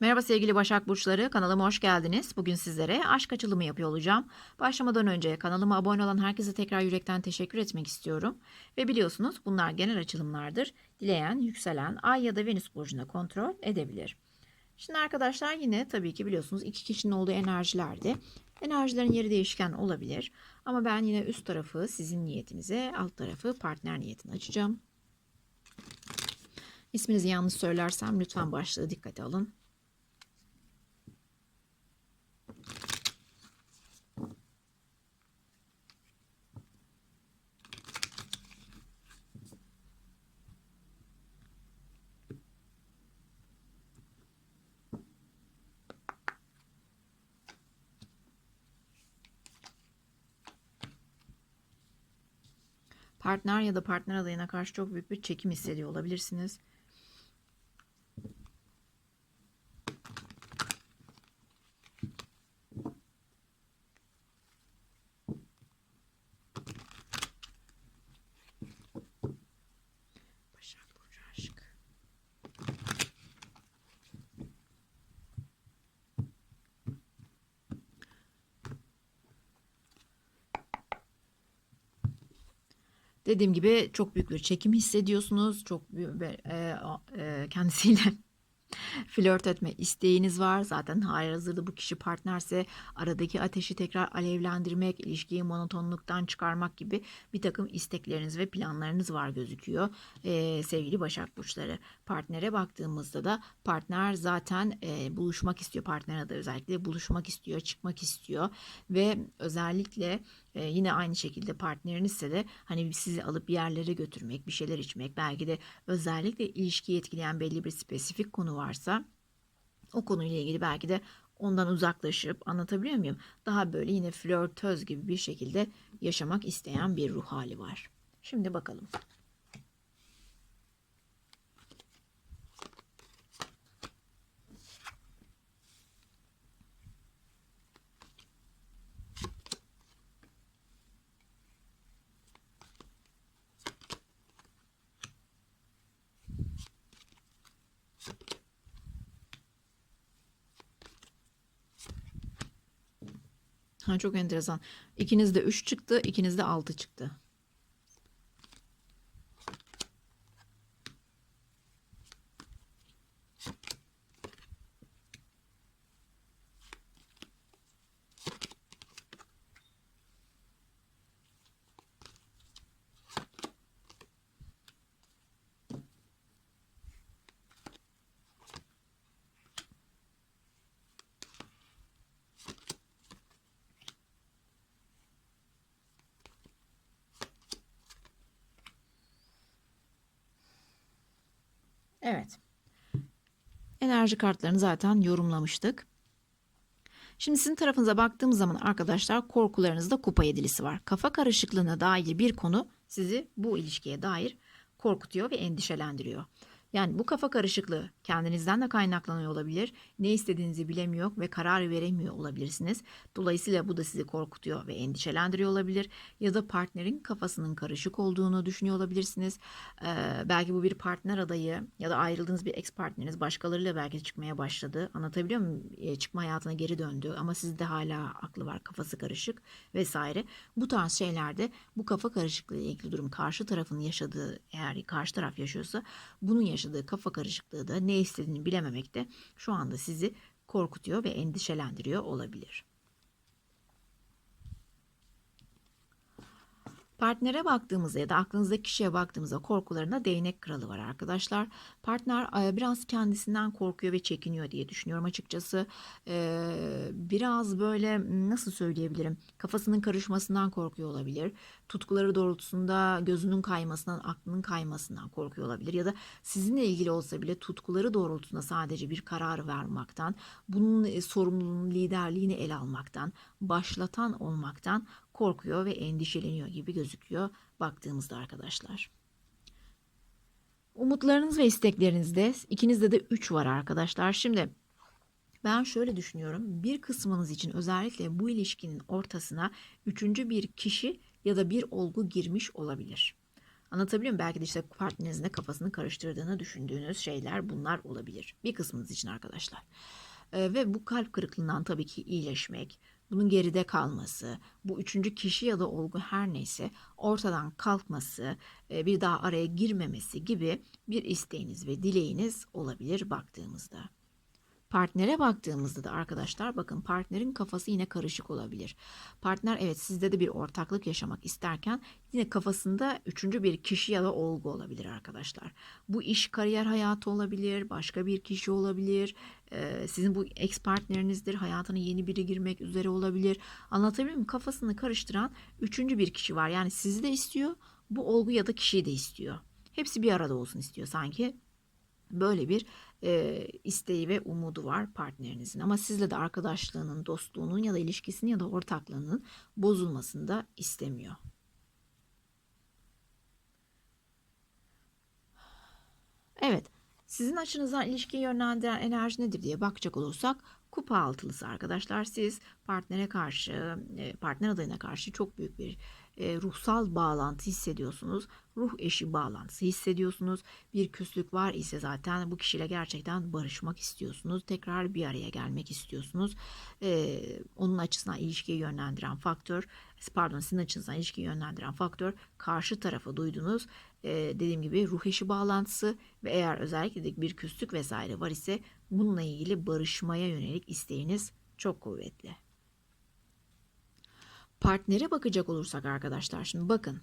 Merhaba sevgili Başak Burçları, kanalıma hoş geldiniz. Bugün sizlere aşk açılımı yapıyor olacağım. Başlamadan önce kanalıma abone olan herkese tekrar yürekten teşekkür etmek istiyorum. Ve biliyorsunuz bunlar genel açılımlardır. Dileyen, yükselen, ay ya da venüs burcuna kontrol edebilir. Şimdi arkadaşlar yine tabii ki biliyorsunuz iki kişinin olduğu enerjilerde enerjilerin yeri değişken olabilir. Ama ben yine üst tarafı sizin niyetinize, alt tarafı partner niyetini açacağım. İsminizi yanlış söylersem lütfen başlığı dikkate alın. Partner ya da partner adayına karşı çok büyük bir çekim hissediyor olabilirsiniz. Başak Burcu aşk. Dediğim gibi çok büyük bir çekim hissediyorsunuz. Çok büyük bir, e, e, kendisiyle flört etme isteğiniz var. Zaten hazırda bu kişi partnerse aradaki ateşi tekrar alevlendirmek, ilişkiyi monotonluktan çıkarmak gibi bir takım istekleriniz ve planlarınız var gözüküyor. Ee, sevgili Başak Burçları partnere baktığımızda da partner zaten e, buluşmak istiyor. Partner da özellikle buluşmak istiyor, çıkmak istiyor ve özellikle e, yine aynı şekilde partnerinizse de hani sizi alıp bir yerlere götürmek, bir şeyler içmek, belki de özellikle ilişkiyi etkileyen belli bir spesifik konu varsa o konuyla ilgili belki de ondan uzaklaşıp anlatabiliyor muyum? Daha böyle yine flörtöz gibi bir şekilde yaşamak isteyen bir ruh hali var. Şimdi bakalım. Ha, çok enteresan. İkinizde 3 çıktı, ikinizde 6 çıktı. Evet. Enerji kartlarını zaten yorumlamıştık. Şimdi sizin tarafınıza baktığımız zaman arkadaşlar korkularınızda kupa yedilisi var. Kafa karışıklığına dair bir konu sizi bu ilişkiye dair korkutuyor ve endişelendiriyor. Yani bu kafa karışıklığı kendinizden de kaynaklanıyor olabilir. Ne istediğinizi bilemiyor ve karar veremiyor olabilirsiniz. Dolayısıyla bu da sizi korkutuyor ve endişelendiriyor olabilir. Ya da partnerin kafasının karışık olduğunu düşünüyor olabilirsiniz. Ee, belki bu bir partner adayı ya da ayrıldığınız bir ex partneriniz başkalarıyla belki çıkmaya başladı. Anlatabiliyor muyum? Ee, çıkma hayatına geri döndü ama sizde hala aklı var, kafası karışık vesaire. Bu tarz şeylerde bu kafa karışıklığı ilgili durum karşı tarafın yaşadığı eğer karşı taraf yaşıyorsa bunun yaşadığı kafa karışıklığı da ne istediğini bilememek de şu anda sizi korkutuyor ve endişelendiriyor olabilir. Partnere baktığımızda ya da aklınızdaki kişiye baktığımızda korkularında değnek kralı var arkadaşlar. Partner e, biraz kendisinden korkuyor ve çekiniyor diye düşünüyorum açıkçası. Ee, biraz böyle nasıl söyleyebilirim kafasının karışmasından korkuyor olabilir. Tutkuları doğrultusunda gözünün kaymasından, aklının kaymasından korkuyor olabilir. Ya da sizinle ilgili olsa bile tutkuları doğrultusunda sadece bir karar vermaktan, bunun e, sorumluluğunu, liderliğini ele almaktan, başlatan olmaktan korkuyor ve endişeleniyor gibi gözüküyor baktığımızda arkadaşlar. Umutlarınız ve isteklerinizde ikinizde de 3 var arkadaşlar. Şimdi ben şöyle düşünüyorum. Bir kısmınız için özellikle bu ilişkinin ortasına üçüncü bir kişi ya da bir olgu girmiş olabilir. Anlatabiliyor muyum? Belki de işte partnerinizin de kafasını karıştırdığını düşündüğünüz şeyler bunlar olabilir. Bir kısmınız için arkadaşlar. Ee, ve bu kalp kırıklığından tabii ki iyileşmek, bunun geride kalması, bu üçüncü kişi ya da olgu her neyse ortadan kalkması, e, bir daha araya girmemesi gibi bir isteğiniz ve dileğiniz olabilir baktığımızda. Partnere baktığımızda da arkadaşlar bakın partnerin kafası yine karışık olabilir. Partner evet sizde de bir ortaklık yaşamak isterken yine kafasında üçüncü bir kişi ya da olgu olabilir arkadaşlar. Bu iş kariyer hayatı olabilir, başka bir kişi olabilir. Sizin bu ex partnerinizdir, hayatına yeni biri girmek üzere olabilir. Anlatabiliyor muyum? Kafasını karıştıran üçüncü bir kişi var. Yani sizi de istiyor, bu olgu ya da kişiyi de istiyor. Hepsi bir arada olsun istiyor sanki. Böyle bir e, isteği ve umudu var partnerinizin. Ama sizle de arkadaşlığının, dostluğunun ya da ilişkisinin ya da ortaklığının bozulmasını da istemiyor. Evet, sizin açınızdan ilişkiyi yönlendiren enerji nedir diye bakacak olursak kupa altılısı arkadaşlar. Siz partnere karşı, partner adayına karşı çok büyük bir e, ruhsal bağlantı hissediyorsunuz. Ruh eşi bağlantısı hissediyorsunuz. Bir küslük var ise zaten bu kişiyle gerçekten barışmak istiyorsunuz. Tekrar bir araya gelmek istiyorsunuz. E, onun açısından ilişkiyi yönlendiren faktör, pardon sizin açınızdan ilişkiyi yönlendiren faktör karşı tarafa duyduğunuz e, dediğim gibi ruh eşi bağlantısı ve eğer özellikle de bir küslük vesaire var ise bununla ilgili barışmaya yönelik isteğiniz çok kuvvetli. Partnere bakacak olursak arkadaşlar şimdi bakın.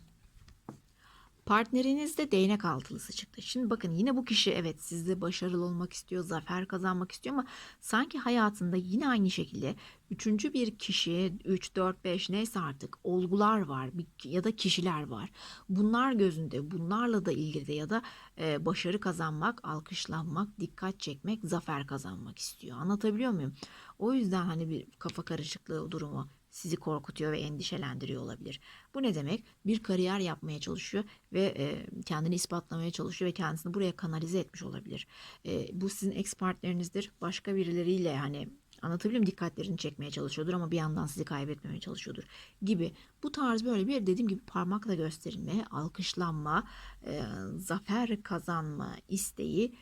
Partnerinizde değnek altılısı çıktı. Şimdi bakın yine bu kişi evet sizde başarılı olmak istiyor, zafer kazanmak istiyor ama sanki hayatında yine aynı şekilde üçüncü bir kişi, 3, 4, 5 neyse artık olgular var ya da kişiler var. Bunlar gözünde, bunlarla da ilgili de ya da e, başarı kazanmak, alkışlanmak, dikkat çekmek, zafer kazanmak istiyor. Anlatabiliyor muyum? O yüzden hani bir kafa karışıklığı durumu sizi korkutuyor ve endişelendiriyor olabilir. Bu ne demek? Bir kariyer yapmaya çalışıyor ve e, kendini ispatlamaya çalışıyor ve kendisini buraya kanalize etmiş olabilir. E, bu sizin ex partnerinizdir. Başka birileriyle hani anlatabiliyor muyum? Dikkatlerini çekmeye çalışıyordur ama bir yandan sizi kaybetmemeye çalışıyordur gibi. Bu tarz böyle bir dediğim gibi parmakla gösterilme, alkışlanma, e, zafer kazanma isteği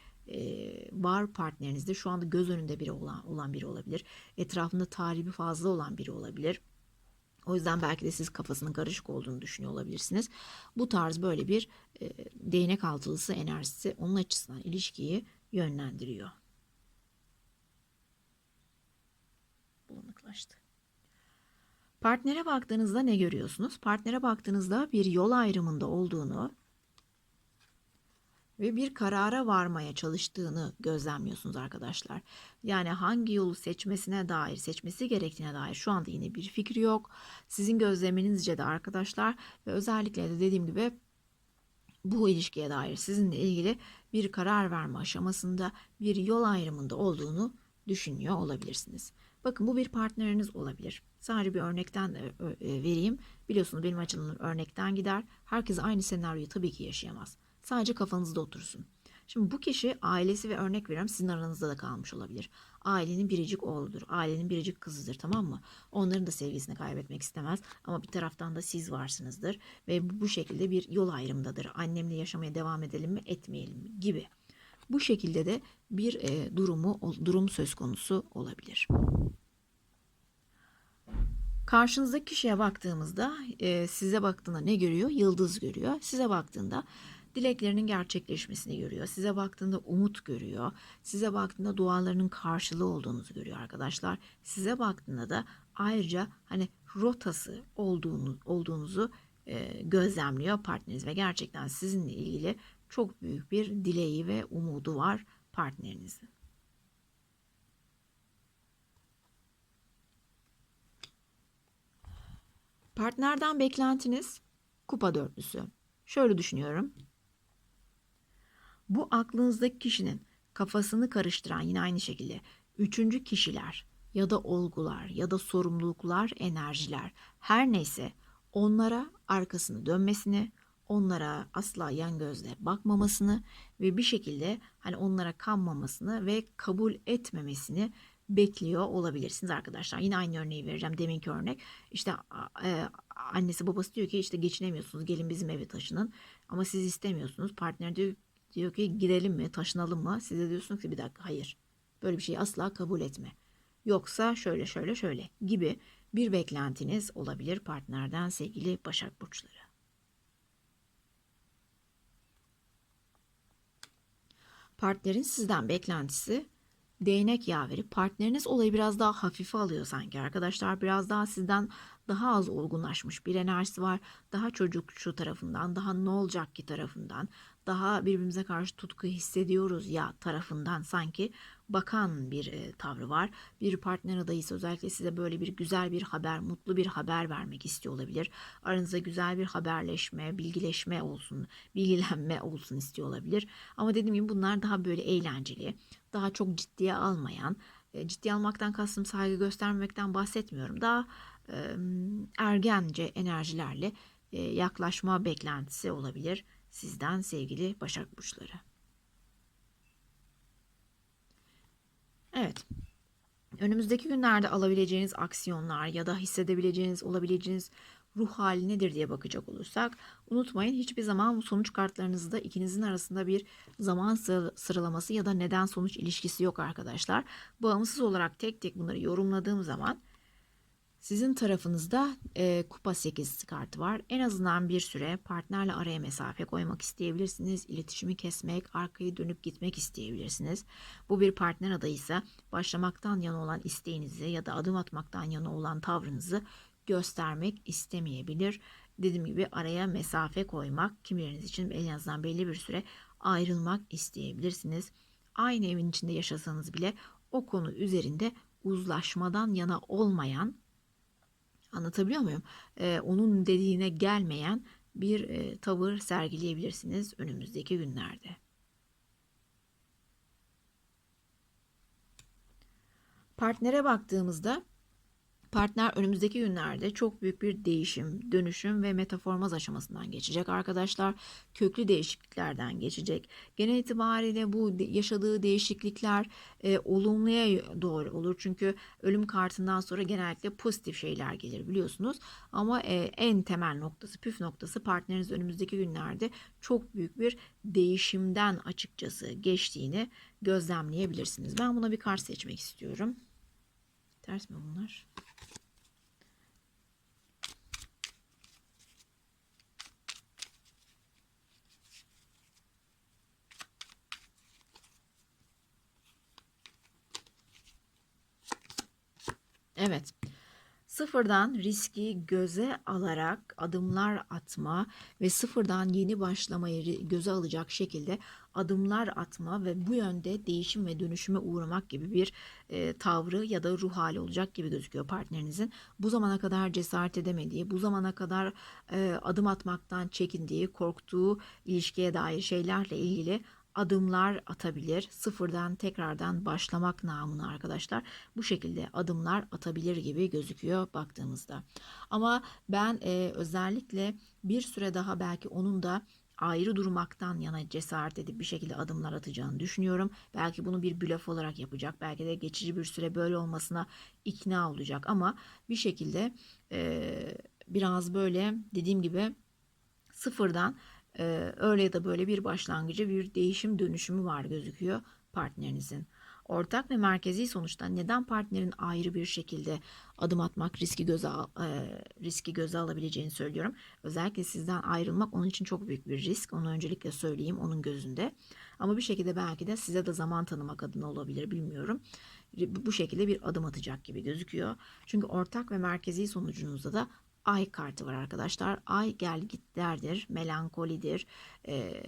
var partnerinizde şu anda göz önünde biri olan, olan biri olabilir. Etrafında talibi fazla olan biri olabilir. O yüzden belki de siz kafasının karışık olduğunu düşünüyor olabilirsiniz. Bu tarz böyle bir e, değnek altılısı enerjisi onun açısından ilişkiyi yönlendiriyor. Bulanıklaştı. Partnere baktığınızda ne görüyorsunuz? Partnere baktığınızda bir yol ayrımında olduğunu ve bir karara varmaya çalıştığını gözlemliyorsunuz arkadaşlar. Yani hangi yolu seçmesine dair, seçmesi gerektiğine dair şu anda yine bir fikri yok. Sizin gözleminizce de arkadaşlar ve özellikle de dediğim gibi bu ilişkiye dair sizinle ilgili bir karar verme aşamasında bir yol ayrımında olduğunu düşünüyor olabilirsiniz. Bakın bu bir partneriniz olabilir. Sadece bir örnekten vereyim. Biliyorsunuz benim açılımım örnekten gider. Herkes aynı senaryoyu tabii ki yaşayamaz. Sadece kafanızda otursun. Şimdi bu kişi ailesi ve örnek veriyorum sizin aranızda da kalmış olabilir. Ailenin biricik oğludur. Ailenin biricik kızıdır tamam mı? Onların da sevgisini kaybetmek istemez. Ama bir taraftan da siz varsınızdır. Ve bu şekilde bir yol ayrımdadır. Annemle yaşamaya devam edelim mi etmeyelim mi gibi. Bu şekilde de bir e, durumu durum söz konusu olabilir. Karşınızdaki kişiye baktığımızda e, size baktığında ne görüyor? Yıldız görüyor. Size baktığında dileklerinin gerçekleşmesini görüyor. Size baktığında umut görüyor. Size baktığında dualarının karşılığı olduğunuzu görüyor arkadaşlar. Size baktığında da ayrıca hani rotası olduğunu, olduğunuzu e, gözlemliyor partneriniz ve gerçekten sizinle ilgili çok büyük bir dileği ve umudu var partnerinizin. Partnerden beklentiniz kupa dörtlüsü. Şöyle düşünüyorum. Bu aklınızdaki kişinin kafasını karıştıran yine aynı şekilde üçüncü kişiler ya da olgular ya da sorumluluklar, enerjiler her neyse onlara arkasını dönmesini, onlara asla yan gözle bakmamasını ve bir şekilde hani onlara kanmamasını ve kabul etmemesini bekliyor olabilirsiniz arkadaşlar. Yine aynı örneği vereceğim. Deminki örnek. İşte e, annesi babası diyor ki işte geçinemiyorsunuz gelin bizim eve taşının. Ama siz istemiyorsunuz. Partner diyor, diyor ki gidelim mi, taşınalım mı? Siz de diyorsunuz ki bir dakika hayır. Böyle bir şeyi asla kabul etme. Yoksa şöyle şöyle şöyle gibi bir beklentiniz olabilir partnerden sevgili Başak Burçları. Partnerin sizden beklentisi değnek yaveri. Partneriniz olayı biraz daha hafife alıyor sanki arkadaşlar. Biraz daha sizden daha az olgunlaşmış bir enerjisi var. Daha çocukçu tarafından, daha ne olacak ki tarafından, daha birbirimize karşı tutku hissediyoruz ya tarafından sanki bakan bir e, tavrı var. Bir partner adayısı özellikle size böyle bir güzel bir haber, mutlu bir haber vermek istiyor olabilir. Aranızda güzel bir haberleşme, bilgileşme olsun, bilgilenme olsun istiyor olabilir. Ama dediğim gibi bunlar daha böyle eğlenceli, daha çok ciddiye almayan, e, ciddiye almaktan kastım saygı göstermemekten bahsetmiyorum. Daha ergence enerjilerle yaklaşma beklentisi olabilir sizden sevgili Başak Burçları. Evet. Önümüzdeki günlerde alabileceğiniz aksiyonlar ya da hissedebileceğiniz, olabileceğiniz ruh hali nedir diye bakacak olursak unutmayın hiçbir zaman sonuç kartlarınızda ikinizin arasında bir zaman sıralaması ya da neden sonuç ilişkisi yok arkadaşlar. Bağımsız olarak tek tek bunları yorumladığım zaman sizin tarafınızda e, kupa 8 kartı var. En azından bir süre partnerle araya mesafe koymak isteyebilirsiniz. İletişimi kesmek, arkayı dönüp gitmek isteyebilirsiniz. Bu bir partner adayıysa başlamaktan yana olan isteğinizi ya da adım atmaktan yana olan tavrınızı göstermek istemeyebilir. Dediğim gibi araya mesafe koymak kimileriniz için en azından belli bir süre ayrılmak isteyebilirsiniz. Aynı evin içinde yaşasanız bile o konu üzerinde uzlaşmadan yana olmayan Anlatabiliyor muyum? Ee, onun dediğine gelmeyen bir e, tavır sergileyebilirsiniz önümüzdeki günlerde. Partnere baktığımızda Partner önümüzdeki günlerde çok büyük bir değişim, dönüşüm ve metaformaz aşamasından geçecek arkadaşlar. Köklü değişikliklerden geçecek. Genel itibariyle bu yaşadığı değişiklikler e, olumluya doğru olur. Çünkü ölüm kartından sonra genellikle pozitif şeyler gelir biliyorsunuz. Ama e, en temel noktası, püf noktası partneriniz önümüzdeki günlerde çok büyük bir değişimden açıkçası geçtiğini gözlemleyebilirsiniz. Ben buna bir kart seçmek istiyorum. Ters mi bunlar? Evet. Sıfırdan riski göze alarak adımlar atma ve sıfırdan yeni başlamayı göze alacak şekilde adımlar atma ve bu yönde değişim ve dönüşüme uğramak gibi bir e, tavrı ya da ruh hali olacak gibi gözüküyor partnerinizin. Bu zamana kadar cesaret edemediği, bu zamana kadar e, adım atmaktan çekindiği, korktuğu ilişkiye dair şeylerle ilgili adımlar atabilir. Sıfırdan tekrardan başlamak namına arkadaşlar bu şekilde adımlar atabilir gibi gözüküyor baktığımızda. Ama ben e, özellikle bir süre daha belki onun da ayrı durmaktan yana cesaret edip bir şekilde adımlar atacağını düşünüyorum. Belki bunu bir blöf olarak yapacak. Belki de geçici bir süre böyle olmasına ikna olacak ama bir şekilde e, biraz böyle dediğim gibi sıfırdan ee, öyle ya da böyle bir başlangıcı bir değişim dönüşümü var gözüküyor partnerinizin. Ortak ve merkezi sonuçta neden partnerin ayrı bir şekilde adım atmak riski göze e, riski göze alabileceğini söylüyorum. Özellikle sizden ayrılmak onun için çok büyük bir risk. Onu öncelikle söyleyeyim onun gözünde. Ama bir şekilde belki de size de zaman tanımak adına olabilir bilmiyorum. Bu şekilde bir adım atacak gibi gözüküyor. Çünkü ortak ve merkezi sonucunuzda da ay kartı var arkadaşlar. Ay gel gitlerdir, melankolidir, e,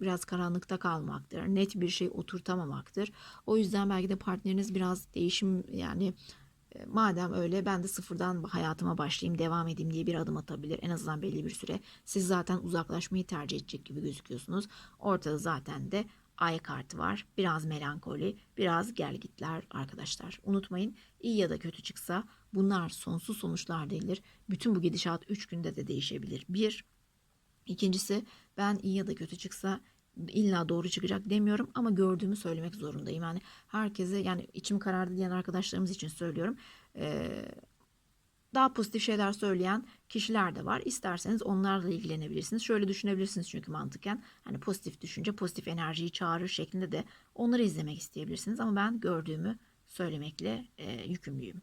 biraz karanlıkta kalmaktır, net bir şey oturtamamaktır. O yüzden belki de partneriniz biraz değişim yani e, madem öyle ben de sıfırdan hayatıma başlayayım, devam edeyim diye bir adım atabilir. En azından belli bir süre. Siz zaten uzaklaşmayı tercih edecek gibi gözüküyorsunuz. Ortada zaten de ay kartı var. Biraz melankoli, biraz gel gitler arkadaşlar. Unutmayın iyi ya da kötü çıksa Bunlar sonsuz sonuçlar değildir. Bütün bu gidişat 3 günde de değişebilir. Bir, ikincisi ben iyi ya da kötü çıksa illa doğru çıkacak demiyorum ama gördüğümü söylemek zorundayım. Yani herkese yani içim karardı diyen arkadaşlarımız için söylüyorum. Ee, daha pozitif şeyler söyleyen kişiler de var. İsterseniz onlarla ilgilenebilirsiniz. Şöyle düşünebilirsiniz çünkü mantıken hani pozitif düşünce pozitif enerjiyi çağırır şeklinde de onları izlemek isteyebilirsiniz. Ama ben gördüğümü söylemekle e, yükümlüyüm.